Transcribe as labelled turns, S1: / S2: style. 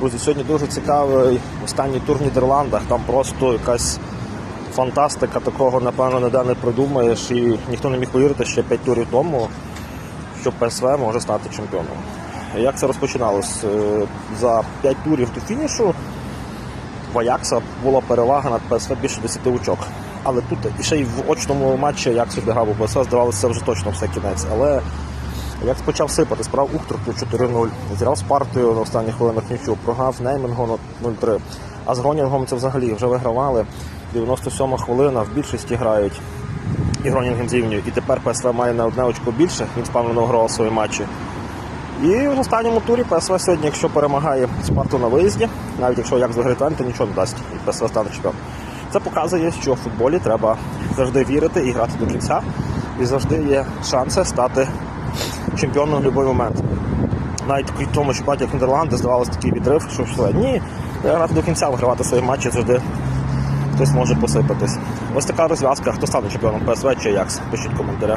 S1: Друзі, сьогодні дуже цікавий останній тур в Нідерландах. Там просто якась фантастика, такого, напевно, ніде не придумаєш. І ніхто не міг повірити ще 5 турів тому, що ПСВ може стати чемпіоном. Як це розпочиналось? Е, За 5 турів до фінішу в Аякса була перевага над ПСВ більше 10 очок. Але тут ще й в очному матчі Аякс обіграв у ПСВ, здавалося, вже точно все кінець. Але як почав сипати, справ Ухтрухту 4-0, зіграв з партією на останніх хвилинах нічого, програв Неймінгу 0-3. А з Гронінгом це взагалі вже вигравали. 97 хвилина, в більшості грають і Гронінгем зрівнює. І тепер ПСВ має на одне очко більше, він впевнено грав свої матчі. І в останньому турі ПСВ сьогодні, якщо перемагає Спарту на виїзді, навіть якщо як Твен, то нічого не дасть, і ПСВ стане чемпіоном. Це показує, що в футболі треба завжди вірити і грати до кінця. І завжди є шанси стати чемпіоном в будь-який момент. Навіть при тому чемпіонаті, як Нідерланди, здавалося такий відрив, що все, ні, грати до кінця, вигравати свої матчі завжди хтось може посипатись. Ось така розв'язка, хто стане чемпіоном ПСВ чи Якс. Пишіть коментаря.